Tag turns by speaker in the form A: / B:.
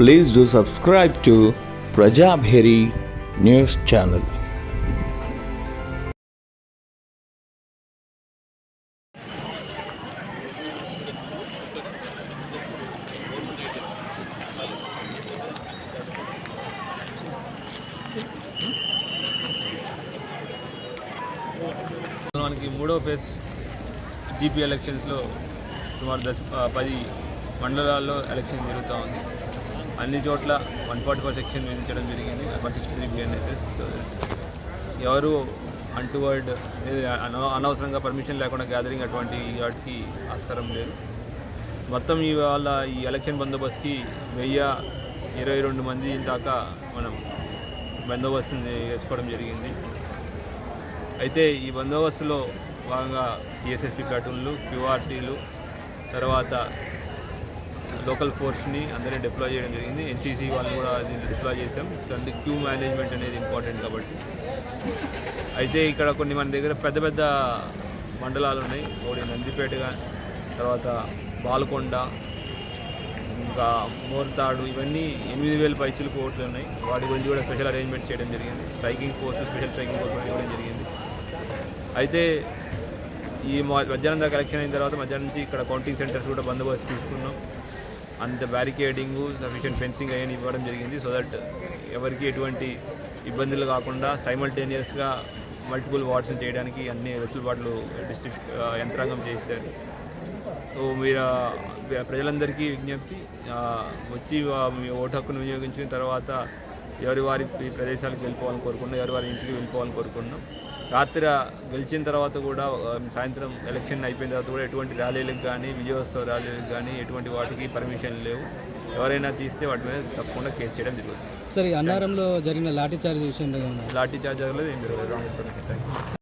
A: Please do subscribe to Prajabheri news channel.
B: మనకి మూడో phase GP ఎలక్షన్స్లో సుమారు దశ పది మండలాల్లో ఎలక్షన్ జరుగుతూ ఉంది. అన్ని చోట్ల వన్ ఫార్టీ ఫోర్ సెక్షన్ విధించడం జరిగింది. వన్ సిక్స్టీ త్రీ బిఎన్ఎస్ఎస్ ఎవరు అంటువర్డ్ అనవసరంగా పర్మిషన్ లేకుండా గ్యాదరింగ్ అటువంటి వాటికి ఆస్కారం లేదు. మొత్తం ఇవాళ ఈ ఎలక్షన్ బందోబస్తుకి వెయ్యి ఇరవై రెండు మంది దాకా మనం బందోబస్తు వేసుకోవడం జరిగింది. అయితే ఈ బందోబస్తులో భాగంగా డిఎస్ఎస్పి ప్లాటూన్లు క్యూఆర్టీలు తర్వాత లోకల్ ఫోర్స్ని అందరినీ డిప్లాయ్ చేయడం జరిగింది. ఎన్సీసీ వాళ్ళు కూడా దీన్ని డిప్లాయ్ చేసాం అంటే క్యూ మేనేజ్మెంట్ అనేది ఇంపార్టెంట్ కాబట్టి. అయితే ఇక్కడ కొన్ని మన దగ్గర పెద్ద పెద్ద మండలాలు ఉన్నాయి. ఒకటి నందిపేట తర్వాత బాల్కొండ ఇంకా మోర్తాడు ఇవన్నీ ఎనిమిది వేల పైచులు కోట్లు ఉన్నాయి. వాటి గురించి కూడా స్పెషల్ అరేంజ్మెంట్స్ చేయడం జరిగింది. Striking force special striking force ఇవ్వడం జరిగింది. అయితే ఈ మా- మధ్యాహ్నం దాకా ఎలక్షన్ అయిన తర్వాత మధ్యాహ్నం నుంచి ఇక్కడ కౌంటింగ్ సెంటర్స్ కూడా బందోబస్తు తీసుకున్నాం అంత బ్యారికేడింగ్ సఫిషియెంట్ ఫెన్సింగ్ అయ్యని ఇవ్వడం జరిగింది. సో దట్ ఎవరికి ఎటువంటి ఇబ్బందులు కాకుండా సైమల్టేనియస్గా మల్టిపుల్ వార్డ్స్ చేయడానికి అన్ని వెసులుబాట్లు డిస్ట్రిక్ట్ యంత్రాంగం చేశారు. సో మీరు ప్రజలందరికీ విజ్ఞప్తి వచ్చి మీ ఓటు హక్కును వినియోగించిన తర్వాత ఎవరి వారి ఈ ప్రదేశాలకు వెళ్ళిపోవాలని కోరుకున్నాం ఎవరి వారి ఇంటికి వెళ్ళిపోవాలని కోరుకున్నాం. రాత్రి గెలిచిన తర్వాత కూడా సాయంత్రం ఎలక్షన్ అయిపోయిన తర్వాత కూడా ఎటువంటి ర్యాలీలకు కానీ విజయోత్సవ ర్యాలీలకు కానీ ఎటువంటి వాటికి పర్మిషన్ లేవు. ఎవరైనా తీస్తే వాటి మీద తప్పకుండా కేసు చేయడం జరుగుతుంది.
C: సార్ అన్నారంలో జరిగిన లాఠీ చార్జ్ విషయంలో
B: లాఠీ చార్జ్ అనేది ఏం జరగలేదు.